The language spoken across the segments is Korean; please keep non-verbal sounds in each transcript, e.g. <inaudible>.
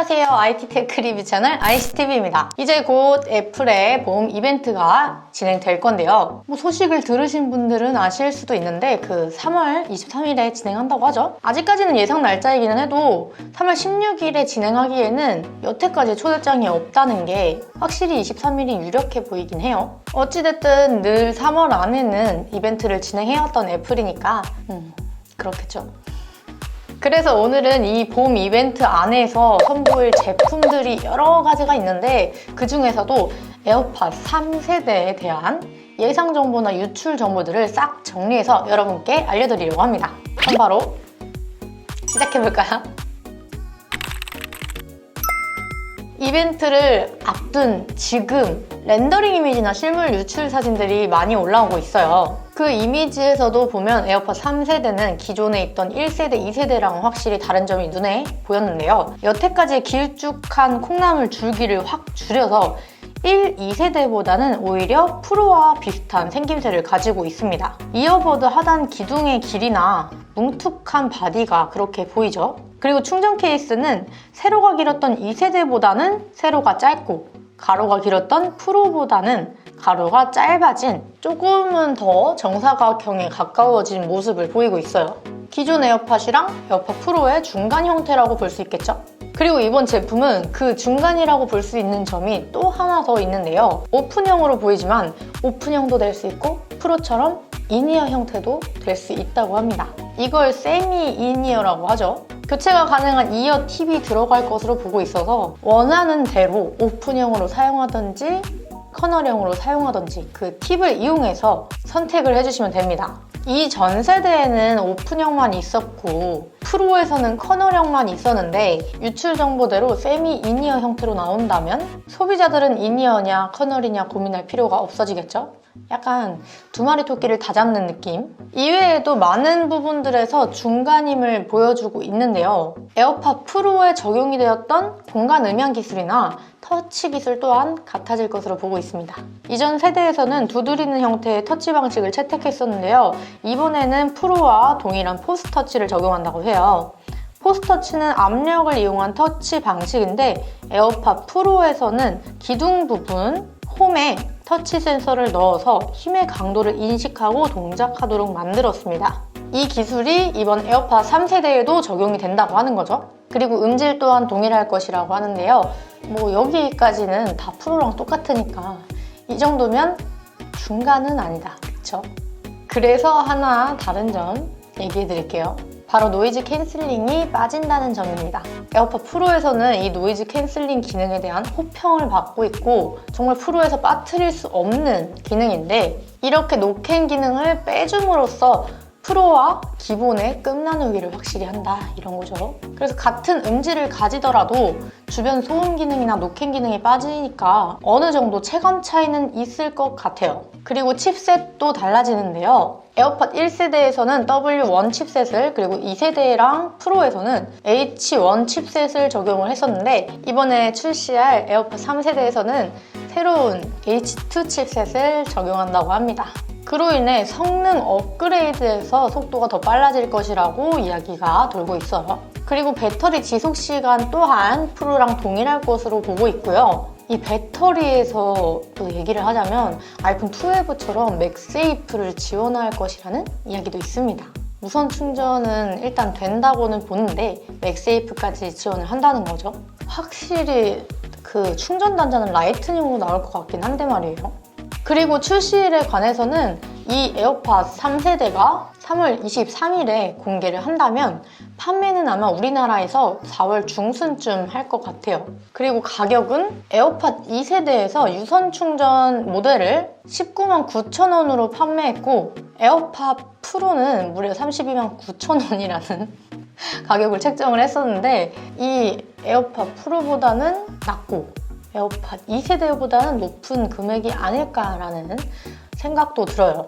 안녕하세요. IT 테크 리뷰 채널 ICTV입니다. 이제 곧 애플의 보험 이벤트가 진행될 건데요. 뭐 소식을 들으신 분들은 아실 수도 있는데 그 3월 23일에 진행한다고 하죠. 아직까지는 예상 날짜이기는 해도 3월 16일에 진행하기에는 여태까지 초대장이 없다는 게 확실히 23일이 유력해 보이긴 해요. 어찌됐든 늘 3월 안에는 이벤트를 진행해왔던 애플이니까 음, 그렇겠죠. 그래서 오늘은 이 봄 이벤트 안에서 선보일 제품들이 여러 가지가 있는데 그 중에서도 에어팟 3세대에 대한 예상 정보나 유출 정보들을 싹 정리해서 여러분께 알려드리려고 합니다. 그럼 바로 시작해볼까요? 이벤트를 앞둔 지금 렌더링 이미지나 실물 유출 사진들이 많이 올라오고 있어요. 그 이미지에서도 보면 에어팟 3세대는 기존에 있던 1세대, 2세대랑 확실히 다른 점이 눈에 보였는데요. 여태까지 길쭉한 콩나물 줄기를 확 줄여서 1, 2세대보다는 오히려 프로와 비슷한 생김새를 가지고 있습니다. 이어버드 하단 기둥의 길이나 뭉툭한 바디가 그렇게 보이죠? 그리고 충전 케이스는 세로가 길었던 2세대보다는 세로가 짧고 가로가 길었던 프로보다는 가로가 짧아진 조금은 더 정사각형에 가까워진 모습을 보이고 있어요. 기존 에어팟이랑 에어팟 프로의 중간 형태라고 볼 수 있겠죠? 그리고 이번 제품은 그 중간이라고 볼 수 있는 점이 또 하나 더 있는데요. 오픈형으로 보이지만 오픈형도 될 수 있고 프로처럼 이니어 형태도 될 수 있다고 합니다. 이걸 세미 이니어라고 하죠. 교체가 가능한 이어 팁이 들어갈 것으로 보고 있어서 원하는 대로 오픈형으로 사용하든지 커널형으로 사용하든지 그 팁을 이용해서 선택을 해주시면 됩니다. 이 전 세대에는 오픈형만 있었고 프로에서는 커널형만 있었는데 유출 정보대로 세미 이니어 형태로 나온다면 소비자들은 이니어냐 커널이냐 고민할 필요가 없어지겠죠? 약간 두 마리 토끼를 다 잡는 느낌? 이외에도 많은 부분들에서 중간임을 보여주고 있는데요. 에어팟 프로에 적용이 되었던 공간 음향 기술이나 터치 기술 또한 같아질 것으로 보고 있습니다. 이전 세대에서는 두드리는 형태의 터치 방식을 채택했었는데요. 이번에는 프로와 동일한 포스 터치를 적용한다고 해요. 포스터치는 압력을 이용한 터치 방식인데 에어팟 프로에서는 기둥 부분 홈에 터치 센서를 넣어서 힘의 강도를 인식하고 동작하도록 만들었습니다. 이 기술이 이번 에어팟 3세대에도 적용이 된다고 하는 거죠. 그리고 음질 또한 동일할 것이라고 하는데요. 뭐 여기까지는 다 프로랑 똑같으니까 이 정도면 중간은 아니다. 그쵸? 그래서 하나 다른 점 얘기해 드릴게요. 바로 노이즈 캔슬링이 빠진다는 점입니다. 에어팟 프로에서는 이 노이즈 캔슬링 기능에 대한 호평을 받고 있고 정말 프로에서 빠뜨릴 수 없는 기능인데 이렇게 노캔 기능을 빼줌으로써 프로와 기본의 끝나누기를 확실히 한다 이런 거죠. 그래서 같은 음질을 가지더라도 주변 소음 기능이나 노캔 기능이 빠지니까 어느 정도 체감 차이는 있을 것 같아요. 그리고 칩셋도 달라지는데요. 에어팟 1세대에서는 W1 칩셋을 그리고 2세대랑 프로에서는 H1 칩셋을 적용을 했었는데 이번에 출시할 에어팟 3세대에서는 새로운 H2 칩셋을 적용한다고 합니다. 그로 인해 성능 업그레이드에서 속도가 더 빨라질 것이라고 이야기가 돌고 있어요. 그리고 배터리 지속 시간 또한 프로랑 동일할 것으로 보고 있고요. 이 배터리에서 또 얘기를 하자면 아이폰 12처럼 맥세이프를 지원할 것이라는 이야기도 있습니다. 무선 충전은 일단 된다고는 보는데 맥세이프까지 지원을 한다는 거죠. 확실히 그 충전 단자는 라이트닝으로 나올 것 같긴 한데 말이에요. 그리고 출시일에 관해서는 이 에어팟 3세대가 3월 23일에 공개를 한다면 판매는 아마 우리나라에서 4월 중순쯤 할 것 같아요. 그리고 가격은 에어팟 2세대에서 유선 충전 모델을 19만 9천 원으로 판매했고 에어팟 프로는 무려 32만 9천 원이라는 <laughs> 가격을 책정을 했었는데 이 에어팟 프로보다는 낮고 에어팟 2세대보다는 높은 금액이 아닐까라는 생각도 들어요.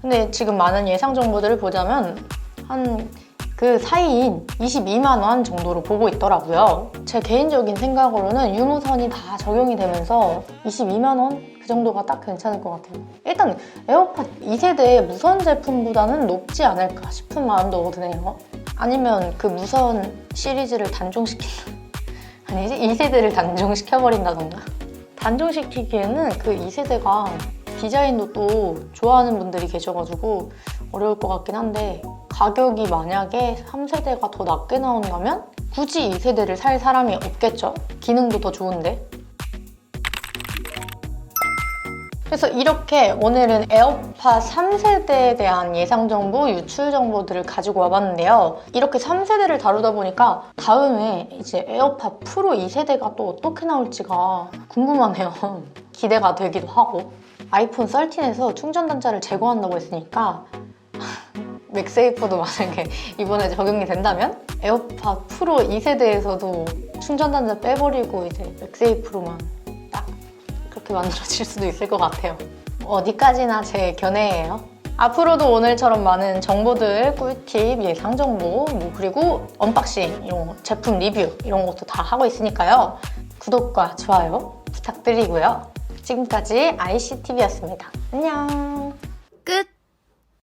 근데 지금 많은 예상 정보들을 보자면 한 그 사이인 22만 원 정도로 보고 있더라고요. 제 개인적인 생각으로는 유무선이 다 적용이 되면서 22만 원? 그 정도가 딱 괜찮을 것 같아요. 일단 에어팟 2세대의 무선 제품보다는 높지 않을까 싶은 마음도 드네요. 아니면 그 무선 시리즈를 단종시키는 아니지? 2세대를 단종시켜버린다던가? 단종시키기에는 그 2세대가 디자인도 또 좋아하는 분들이 계셔가지고 어려울 것 같긴 한데 가격이 만약에 3세대가 더 낮게 나온다면 굳이 2세대를 살 사람이 없겠죠? 기능도 더 좋은데 그래서 이렇게 오늘은 에어팟 3세대에 대한 예상 정보, 유출 정보들을 가지고 와봤는데요. 이렇게 3세대를 다루다 보니까 다음에 이제 에어팟 프로 2세대가 또 어떻게 나올지가 궁금하네요. <laughs> 기대가 되기도 하고. 아이폰 13에서 충전 단자를 제거한다고 했으니까 <laughs> 맥세이프도 만약에 이번에 적용이 된다면 에어팟 프로 2세대에서도 충전 단자 빼버리고 이제 맥세이프로만 딱 그렇게 만들어질 수도 있을 것 같아요. 어디까지나 제 견해예요. 앞으로도 오늘처럼 많은 정보들, 꿀팁, 예상 정보, 뭐 그리고 언박싱, 이런 거, 제품 리뷰 이런 것도 다 하고 있으니까요. 구독과 좋아요 부탁드리고요. 지금까지 ICTV였습니다. 안녕.